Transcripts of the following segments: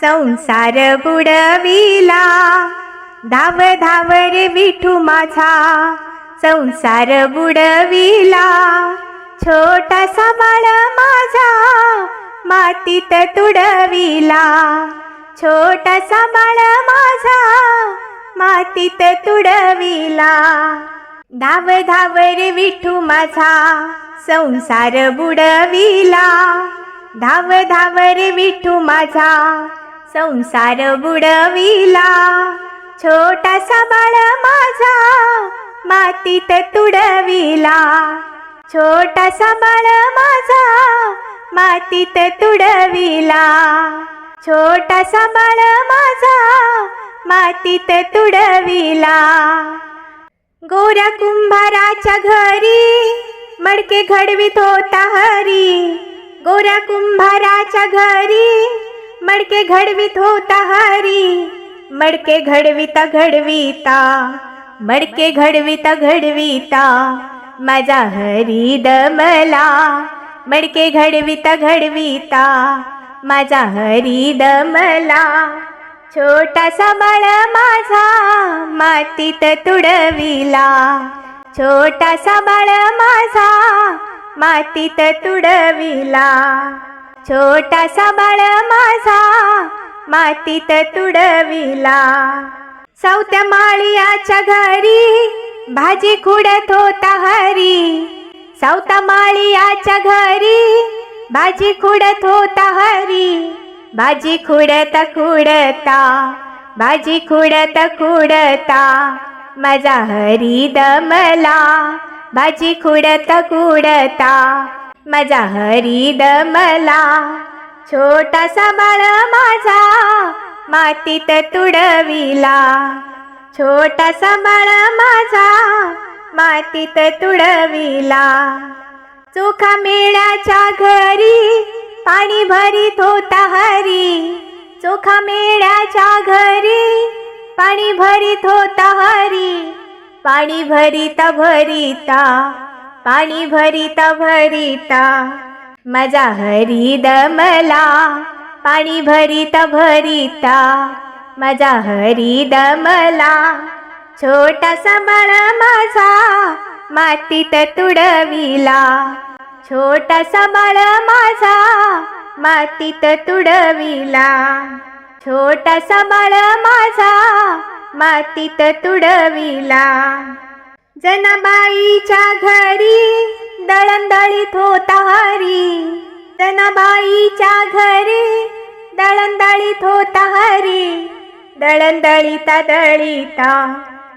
संसार बुडविला. धाव धाव रे विठू माझा. संसार बुडविला. छोटासा बाळ माझा. मातीत तुडविला. छोटासा बाळ माझा. मातीत तुडविला. धाव धाव रे विठू माझा. संसार बुडविला. धाव धाव रे विठू माझा. संसार बुडविला. छोटासा बाळ माझा मातीत तुडविला. छोटासा बाळ माझा मातीत तुडविला. छोटासा बाळ माझा मातीत तुडविला. गोऱ्या कुंभाराच्या घरी मडके घडवीत होता हरी. गोऱ्या कुंभाराच्या घरी मडके घडवीत होता हरी मडके घडविता घडविता मडके घडविता घडविता माझा हरी दमला मडके घडविता घडविता माझा हरी दमला. छोटासा बाळ माझा मातीत तुडविला छोटासा बाळ माझा मातीत तुडविला. छोटासा बाळ माझा मातीत तुडविला. सावत्या माळियाच्या घरी भाजी खुडत होता हरी. सावता माळियाच्या घरी भाजी खुडत होता हरी. भाजी खुडत खुडता भाजी खुडत खुडता. माझा हरी दमला भाजी खुडत खुडता. माझा हरी दमला. छोटासा बाळ माझा मातीत तुडविला. छोटासा बाळ माझा मातीत तुडविला. चोखा मेळ्याच्या घरी पाणी भरीत होता हरी. चोखा मेळ्याच्या घरी पाणी भरीत होता हरी. पाणी भरिता भरिता पाणी भरिता भरिता. माझा हरी दमला पाणी भरिता भरिता. माझा हरी दमला छोटासा बाळ माझा मातीत तुडविला. छोटासा बाळ माझा मातीत तुडविला. छोटासा बाळ माझा मातीत तुडविला. जनाबाईच्या घरी दळणदळीत होता हरी. जनाबाईच्या घरी दळणदळीत होता हरी. दळणदळीता दळीता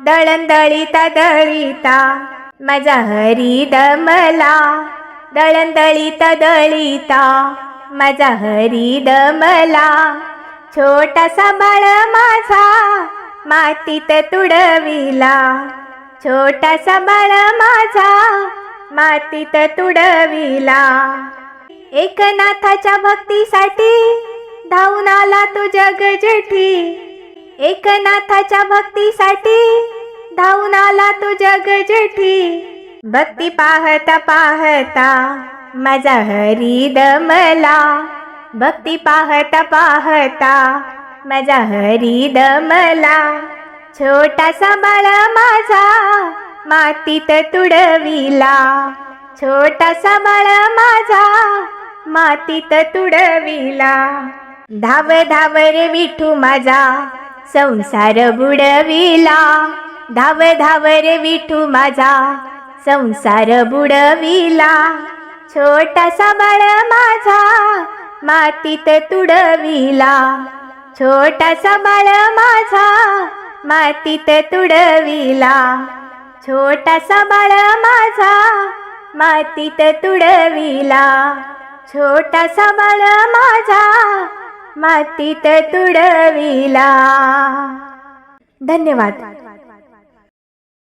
दळणदळीता दळीता माझा हरी दमला. दळणदळीता दळीता माझा हरी दमला. छोटासा बाळ माझा मातीत तुडविला. छोटासा बाळ माझा मातीत तुडविला. एकनाथाच्या भक्तीसाठी धावून आला तू जग जेठी एकनाथाच्या भक्तीसाठी धावून आला तू जग जेठी भक्ती पाहता पाहता माझा हरी दमला. भक्ती पाहता पाहता माझा हरी दमला. छोटासा बाळा माझा मातीत तुडविला. छोटासा बाळा माझा मातीत तुडविला. धाव धाव रे विठू माझा संसार बुडविला. धाव धाव रे विठू माझा संसार बुडविला. छोटासा बाळ माझा मातीत तुडविला. छोटासा बाळ माझा मातीत तुडविला. छोटासा बाळ माझा मातीत तुडविला. छोटासा बाळ माझा मातीत तुडविला. धन्यवाद.